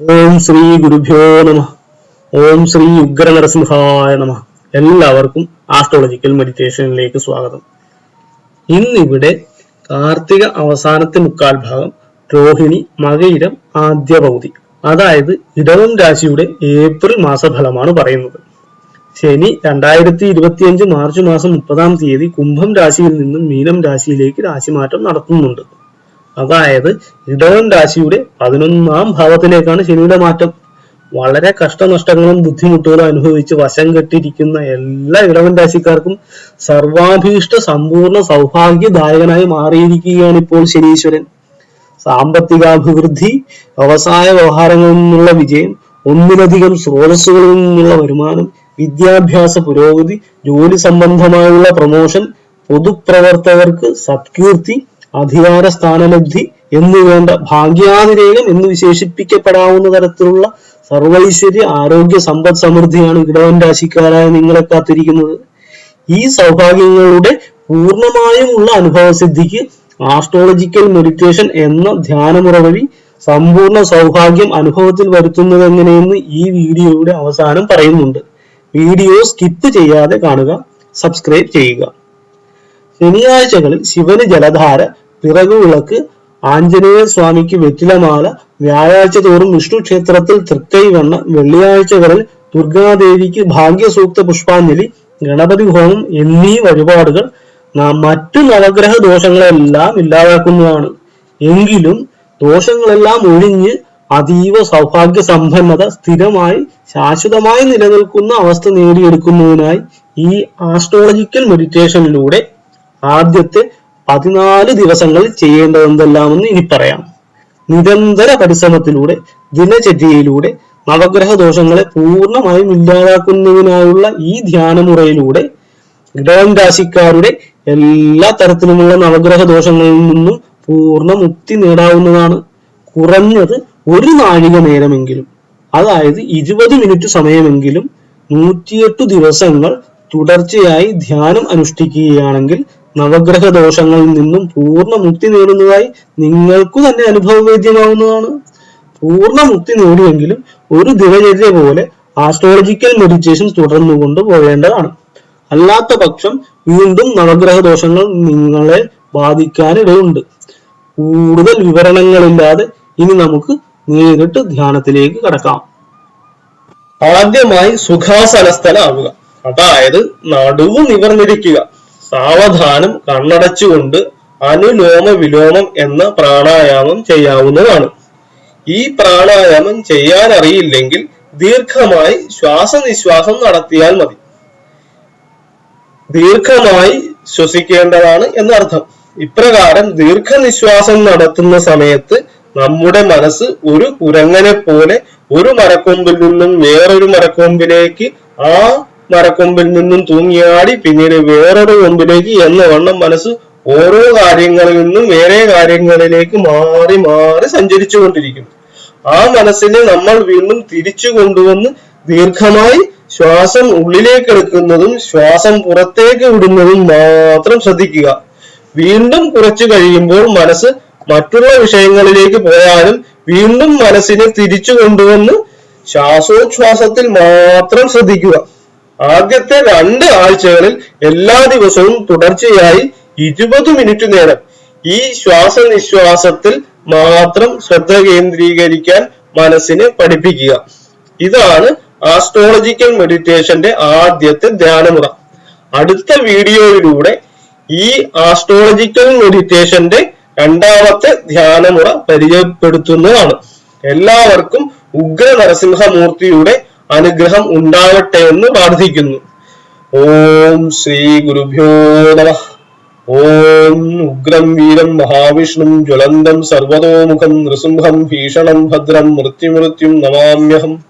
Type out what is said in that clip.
ഓം ശ്രീ ഗുരുഭ്യോ നമ. ഓം ശ്രീ ഉഗ്ര നരസിംഹായ നമ. എല്ലാവർക്കും ആസ്ട്രോളജിക്കൽ മെഡിറ്റേഷനിലേക്ക് സ്വാഗതം. ഇന്നിവിടെ കാർത്തിക അവസാനത്തെ മുക്കാൽ ഭാഗം രോഹിണി മകയിരം ആദ്യ പകുതി. അതായത് ഇടവം രാശിയുടെ ഏപ്രിൽ മാസഫലമാണ് പറയുന്നത്. ശനി രണ്ടായിരത്തി ഇരുപത്തിയഞ്ച് മാർച്ച് മാസം മുപ്പതാം തീയതി കുംഭം രാശിയിൽ നിന്നും മീനം രാശിയിലേക്ക് രാശിമാറ്റം നടത്തുന്നുണ്ട്. അതായത് ഇടവൻ രാശിയുടെ പതിനൊന്നാം ഭാവത്തിലേക്കാണ് ശനിയുടെ മാറ്റം. വളരെ കഷ്ടനഷ്ടങ്ങളും ബുദ്ധിമുട്ടുകളും അനുഭവിച്ച് വശം കെട്ടിരിക്കുന്ന എല്ലാ ഇടവൻ രാശിക്കാർക്കും സർവാഭീഷ്ട സമ്പൂർണ സൗഭാഗ്യദായകനായി മാറിയിരിക്കുകയാണ് ഇപ്പോൾ ശനീശ്വരൻ. സാമ്പത്തികാഭിവൃദ്ധി വ്യവസായ വ്യവഹാരങ്ങളിൽ നിന്നുള്ള വിജയം ഒന്നിലധികം സ്രോതസ്സുകളിൽ നിന്നുള്ള വരുമാനം വിദ്യാഭ്യാസ പുരോഗതി ജോലി സംബന്ധമായുള്ള പ്രമോഷൻ പൊതുപ്രവർത്തകർക്ക് സത്കീർത്തി അധികാര സ്ഥാനലബ്ധി എന്നു വേണ്ട ഭാഗ്യാതിരേകം എന്ന് വിശേഷിപ്പിക്കപ്പെടാവുന്ന തരത്തിലുള്ള സർവൈശ്വര്യ ആരോഗ്യ സമ്പദ് സമൃദ്ധിയാണ് ഇടവൻ രാശിക്കാരായ നിങ്ങളെ കാത്തിരിക്കുന്നത്. ഈ സൗഭാഗ്യങ്ങളുടെ പൂർണമായുമുള്ള അനുഭവസിദ്ധിക്ക് ആസ്ട്രോളജിക്കൽ മെഡിറ്റേഷൻ എന്ന ധ്യാനമുറ വഴി സമ്പൂർണ സൗഭാഗ്യം അനുഭവത്തിൽ വരുത്തുന്നത് എങ്ങനെയെന്ന് ഈ വീഡിയോയുടെ അവസാനം പറയുന്നുണ്ട്. വീഡിയോ സ്കിപ്പ് ചെയ്യാതെ കാണുക സബ്സ്ക്രൈബ് ചെയ്യുക. ശനിയാഴ്ചകളിൽ ശിവന് ജലധാര പിറകുവിളക്ക് ആഞ്ജനേയ സ്വാമിക്ക് വെറ്റിലമാല വ്യാഴാഴ്ച തോറും വിഷ്ണു ക്ഷേത്രത്തിൽ തൃക്കൈവണ്ണ വെള്ളിയാഴ്ചകളിൽ ദുർഗാദേവിക്ക് ഭാഗ്യസൂക്ത പുഷ്പാഞ്ജലി ഗണപതി ഹോമം എന്നീ വഴിപാടുകൾ മറ്റു നവഗ്രഹ ദോഷങ്ങളെല്ലാം ഇല്ലാതാക്കുന്നതാണ്. എങ്കിലും ദോഷങ്ങളെല്ലാം ഒഴിഞ്ഞ് അതീവ സൗഭാഗ്യ സമ്പന്നത സ്ഥിരമായി ശാശ്വതമായി നിലനിൽക്കുന്ന അവസ്ഥ നേടിയെടുക്കുന്നതിനായി ഈ ആസ്ട്രോളജിക്കൽ മെഡിറ്റേഷനിലൂടെ ആദ്യത്തെ പതിനാല് ദിവസങ്ങൾ ചെയ്യേണ്ടതെന്തെല്ലാമെന്ന് ഇനി പറയാം. നിരന്തര പരിശ്രമത്തിലൂടെ ദിനചര്യയിലൂടെ നവഗ്രഹ ദോഷങ്ങളെ പൂർണമായും ഇല്ലാതാക്കുന്നതിനായുള്ള ഈ ധ്യാനമുറയിലൂടെ ഇടവം രാശിക്കാരുടെ എല്ലാ തരത്തിലുമുള്ള നവഗ്രഹ ദോഷങ്ങളിൽ നിന്നും പൂർണ മുക്തി നേടാവുന്നതാണ്. കുറഞ്ഞത് ഒരു നാഴിക നേരമെങ്കിലും അതായത് ഇരുപത് മിനിറ്റ് സമയമെങ്കിലും നൂറ്റിയെട്ട് ദിവസങ്ങൾ തുടർച്ചയായി ധ്യാനം അനുഷ്ഠിക്കുകയാണെങ്കിൽ നവഗ്രഹ ദോഷങ്ങളിൽ നിന്നും പൂർണ മുക്തി നേടുന്നതായി നിങ്ങൾക്കു തന്നെ അനുഭവവേദ്യമാവുന്നതാണ് പൂർണ മുക്തി നേടിയെങ്കിലും ഒരു ദിനചര്യ പോലെ ആസ്ട്രോളജിക്കൽ മെഡിറ്റേഷൻ തുടർന്നുകൊണ്ട് പോകേണ്ടതാണ്. അല്ലാത്ത പക്ഷം വീണ്ടും നവഗ്രഹ ദോഷങ്ങൾ നിങ്ങളെ ബാധിക്കാനിടയുണ്ട്. കൂടുതൽ വിവരണങ്ങളില്ലാതെ ഇനി നമുക്ക് നേരിട്ട് ധ്യാനത്തിലേക്ക് കടക്കാം. ആദ്യമായി സുഖാസനസ്ഥനാവുക. അതായത് നടുവ് നിവർന്നിരിക്കുക. സാവധാനം കണ്ണടച്ചുകൊണ്ട് അനുലോമ വിലോമം എന്ന പ്രാണായാമം ചെയ്യാവുന്നതാണ്. ഈ പ്രാണായാമം ചെയ്യാൻ അറിയില്ലെങ്കിൽ ദീർഘമായി ശ്വാസനിശ്വാസം നടത്തിയാൽ മതി. ദീർഘമായി ശ്വസിക്കേണ്ടതാണ് എന്നർത്ഥം. ഇപ്രകാരം ദീർഘനിശ്വാസം നടത്തുന്ന സമയത്ത് നമ്മുടെ മനസ്സ് ഒരു കുരങ്ങനെ പോലെ ഒരു മരക്കൊമ്പിൽ നിന്നും വേറൊരു മരക്കൊമ്പിലേക്ക് ആ മരക്കൊമ്പിൽ നിന്നും തൂങ്ങിയാടി പിന്നീട് വേറൊരു കൊമ്പിലേക്ക് എന്ന വണ്ണം മനസ്സ് ഓരോ കാര്യങ്ങളിൽ നിന്നും വേറെ കാര്യങ്ങളിലേക്ക് മാറി മാറി സഞ്ചരിച്ചു കൊണ്ടിരിക്കുന്നു ആ മനസ്സിനെ നമ്മൾ വീണ്ടും തിരിച്ചു കൊണ്ടുവന്ന് ദീർഘമായി ശ്വാസം ഉള്ളിലേക്ക് എടുക്കുന്നതും ശ്വാസം പുറത്തേക്ക് വിടുന്നതും മാത്രം ശ്രദ്ധിക്കുക. വീണ്ടും കുറച്ചു കഴിയുമ്പോൾ മനസ്സ് മറ്റുള്ള വിഷയങ്ങളിലേക്ക് പോയാലും വീണ്ടും മനസ്സിനെ തിരിച്ചു കൊണ്ടുവന്ന് ശ്വാസോച്ഛ്വാസത്തിൽ മാത്രം ശ്രദ്ധിക്കുക. ആദ്യത്തെ രണ്ട് ആഴ്ചകളിൽ എല്ലാ ദിവസവും തുടർച്ചയായി ഇരുപത് മിനിറ്റ് നേരം ഈ ശ്വാസനിശ്വാസത്തിൽ മാത്രം ശ്രദ്ധ കേന്ദ്രീകരിക്കാൻ മനസ്സിനെ പഠിപ്പിക്കുക. ഇതാണ് ആസ്ട്രോളജിക്കൽ മെഡിറ്റേഷന്റെ ആദ്യത്തെ ധ്യാനമുറ. അടുത്ത വീഡിയോയിലൂടെ ഈ ആസ്ട്രോളജിക്കൽ മെഡിറ്റേഷന്റെ രണ്ടാമത്തെ ധ്യാനമുറ പരിചയപ്പെടുത്തുന്നതാണ്. എല്ലാവർക്കും ഉഗ്ര നരസിംഹമൂർത്തിയുടെ അനുഗ്രഹം ഉണ്ടാവട്ടെ എന്ന് പ്രാർത്ഥിക്കുന്നു. ഓം ശ്രീ ഗുരുഭ്യോ നമ. ഓം ഉഗ്രം വീരം മഹാവിഷ്ണും ജ്വലന്തം സർവതോമുഖം നൃസിംഹം ഭീഷണം ഭദ്രം മൃത്യുമൃത്യും നമാമ്യഹം.